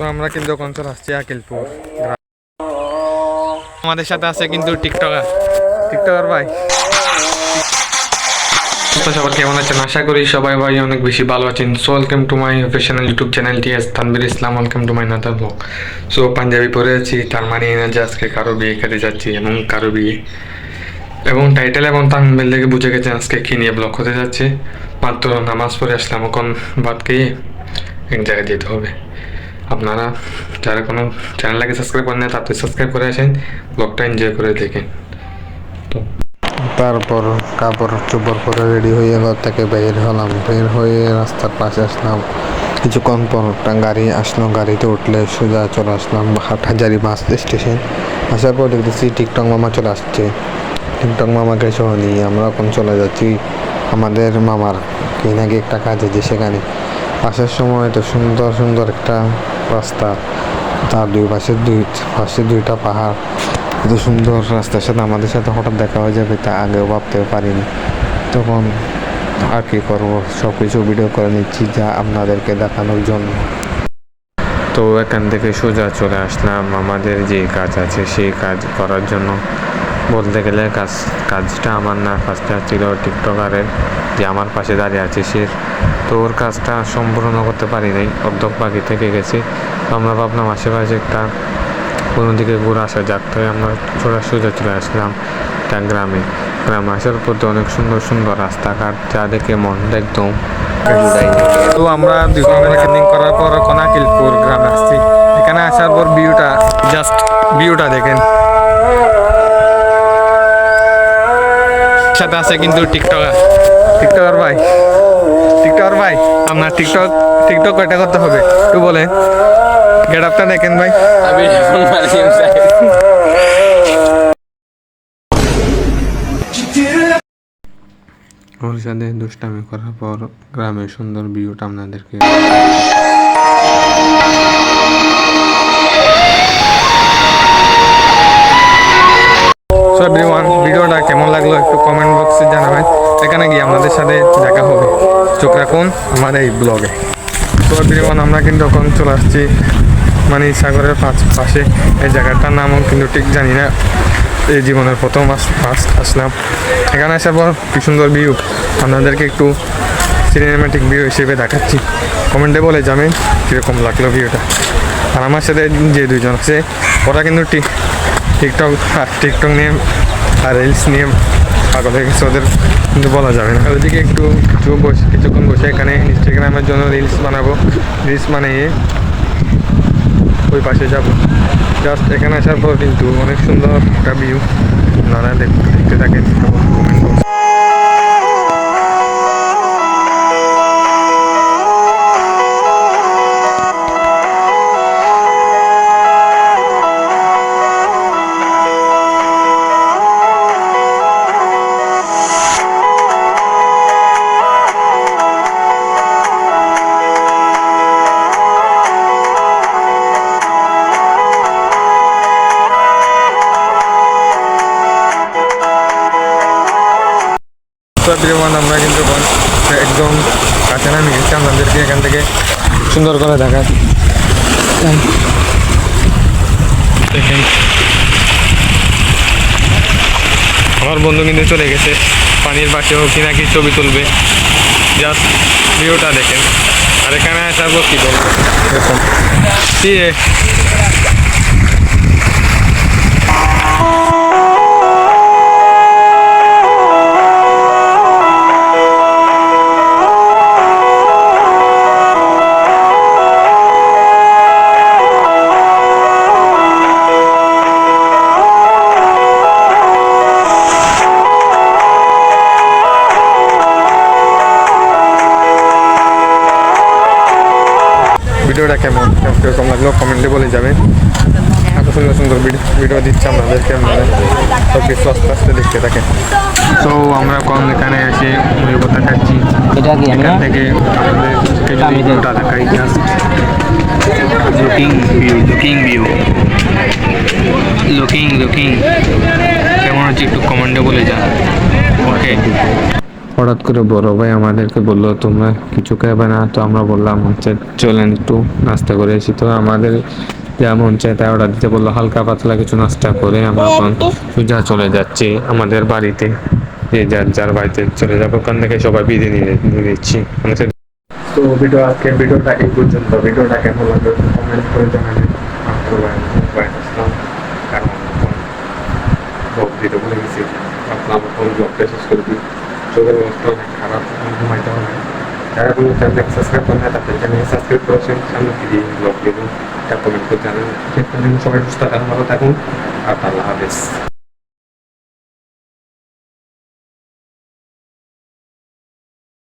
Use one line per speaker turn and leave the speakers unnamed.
তো আমরা কিন্তু এখন আসছি, আকিলপুর। আমাদের সাথে আছে কিন্তু টিকটকার। টিকটকার ভাই। সবার কেমন আছেন? আশা করি সবাই ভাই অনেক বেশি ভালো আছেন। So welcome to my official YouTube channel T S Tanvir Islam welcome to my another vlog so panjabi পরে আছি, তার মানে এই না যে আজকে কারও বিয়ে খেতে যাচ্ছি এবং কারও বিয়ে। এবং টাইটেল এবং তানবিল দেখে বুঝে গেছেন আজকে কী নিয়ে ব্লগ হতে যাচ্ছে। মাত্র নামাজ পড়ে আসলাম, এখন বাদ খেয়ে এক জায়গায় যেতে হবে। আপনারা যারা কোনো চ্যানেলটাকে সাবস্ক্রাইব করেন না তাতে সাবস্ক্রাইব করে আসেন ব্লগটা এনজয় করে দেখেন। তো
তারপর কাপড় চোপড় পরে রেডি হয়ে ঘর থেকে বের হলাম। বের হয়ে রাস্তার পাশে আসলাম। কিছুক্ষণ পর একটা গাড়ি আসলো। গাড়িতে উঠলে সোজা চলে আসলাম হাটহাজারি বাস স্টেশন। আসার পর দেখতেছি টিকটক মামা চলে আসছে। টিকটক মামাকে সহ নিয়ে আমরা এখন চলে যাচ্ছি। আমাদের মামার কি নাকি একটা কাজ আছে সেখানে। আসার সময় তো সুন্দর সুন্দর একটা রাস্তা। তার দুই পাশে দুই, পাশে দুইটা পাহাড়। এত সুন্দর রাস্তার সাথে আমাদের সাথে হঠাৎ দেখা হয়ে যাবে তা আগেও ভাবতেও পারিনি। তখন আর কি করব? সব কিছু ভিডিও করে নিচ্ছি যা আপনাদেরকে দেখানোর জন্য।
তো এখান থেকে সোজা চলে আসলাম। আমাদের যে কাজ আছে সেই কাজ করার জন্য। বলতে গেলে কাজ, কাজটা আমার না কাজটা ছিল টিকটকারের। যে আমার পাশে দাঁড়িয়ে আছে সে তো ওর কাজটা সম্পূর্ণ করতে পারি নাই। অর্ধক বাকি থেকে গেছি। আমরা ভাবলাম আশেপাশে একটা কোনো দিকে ঘুরে আসা যাক। তাই আমরা সোজা সোজা চলে আসলাম একটা গ্রামে। গ্রামে আসার তো অনেক সুন্দর সুন্দর রাস্তাঘাট, যা দেখে মনটা একদম
তো আমরা দুজন করার পর এখন আকিলপুর গ্রামে আসছি। এখানে আসার পর ভিউটা জাস্ট ভিউটা দেখেন। সাথে আছে কিন্তু টিকটকার। টিকটকার ভাই। টিকটকার ভাই। আপনার টিকটক টিকটক কয়টা করতে হবে? একটু বলেন। গেট আপটা দেখেন ভাই।
আমি
ওর সাথে দুষ্টামি করার পর গ্রামের সুন্দর ভিউটা আপনাদেরকে
ভিডিওটা কেমন লাগল একটু কমেন্ট বক্সে জানাবেন। এখানে গিয়ে আমাদের সাথে দেখা হবে। চোখ রাখুন, আমার এই ব্লগে তো আমরা কিন্তু এখন চলে আসছি মানে সাগরের পাশ- পাশে এই জায়গাটার নামও কিন্তু ঠিক জানি না। এই জীবনের প্রথম ফার্স্ট আসলাম। এখানে আসার পর কি সুন্দর ভিউ আপনাদেরকে একটু সিনেমেটিক ভিউ হিসেবে দেখাচ্ছি। কমেন্টে বলে যাবেন কীরকম লাগল ভিউটা আর আমার সাথে যে দুজন আছে, ওরা কিন্তু টিকটক আর টিকটক নিয়ে আর রিলস নিয়ে পাগল হয়ে গেছে ওদের, কিন্তু বলা যাবে না। ওদিকে একটু কিছু বসে কিছুক্ষণ বসে এখানে ইনস্টাগ্রামের জন্য রিলস বানাবো। রিলস বানিয়ে ওই পাশে যাব। জাস্ট এখানে আসার পর কিন্তু অনেক সুন্দর একটা ভিউ আপনারা দেখ- দেখতে থাকেন। এভরিওয়ান আমরা কিন্তু একদম কাছে নামে গেছি আপনাদেরকে এখান থেকে সুন্দর করে দেখা দেখেন। আমার বন্ধু কিন্তু চলে গেছে। পানির পাশেও কি নাকি ছবি তুলবে। জাস্ট ভিউটা দেখেন। আর এখানে আসার পর কী বলব? এরকম। ভিডিওটা কেমন? কীরকম লাগল? কমেন্টে বলে যাবেন। এত সুন্দর সুন্দর ভিডিও ভিডিও দিচ্ছে আপনাদেরকে আপনারা সব কিছু আস্তে আস্তে দেখতে থাকেন। তো আমরা কোন এখানে এসে কথা খাচ্ছি এখান থেকে দেখাই just
looking view looking view looking looking
কেমন হচ্ছে একটু কমেন্টে বলে যান ওকে
হঠাৎ করে বড় ভাই আমাদেরকে বলল তোমরা কিছু খাবে না? তো আমরা বললাম হচ্ছে চলেন একটু নাস্তা করে এসি তো আমাদের যা মন চায় তাই অর্ডার দিতে বলল হালকা পাতলা কিছু নাস্তা করে আমরা এখন সোজা চলে যাচ্ছি আমাদের বাড়িতে। যে যার যার বাড়িতে চলে যাব ওখান থেকে সবাই বিদায় নিয়ে নিয়ে নিচ্ছি।
তো ভিডিও আজকে ভিডিওটা এই পর্যন্ত। ভিডিওটা কেমন লাগল কমেন্ট করে জানাবেন। কারণ ব্লগ দিতে গেছি শেষ করে দিই। চোখের অবস্থা অনেক খারাপ ঘুমাইতে হবে যারা কোনো চ্যানেল সাবস্ক্রাইব করেন না তাদের চ্যানেল সাবস্ক্রাইব করেছেন সামনে দিয়ে ব্লগ দেবো এটা কমেন্ট করে জানান সবাই সুস্থ থাকুন, ভালো থাকুন, আর আল্লাহ হাফেজ।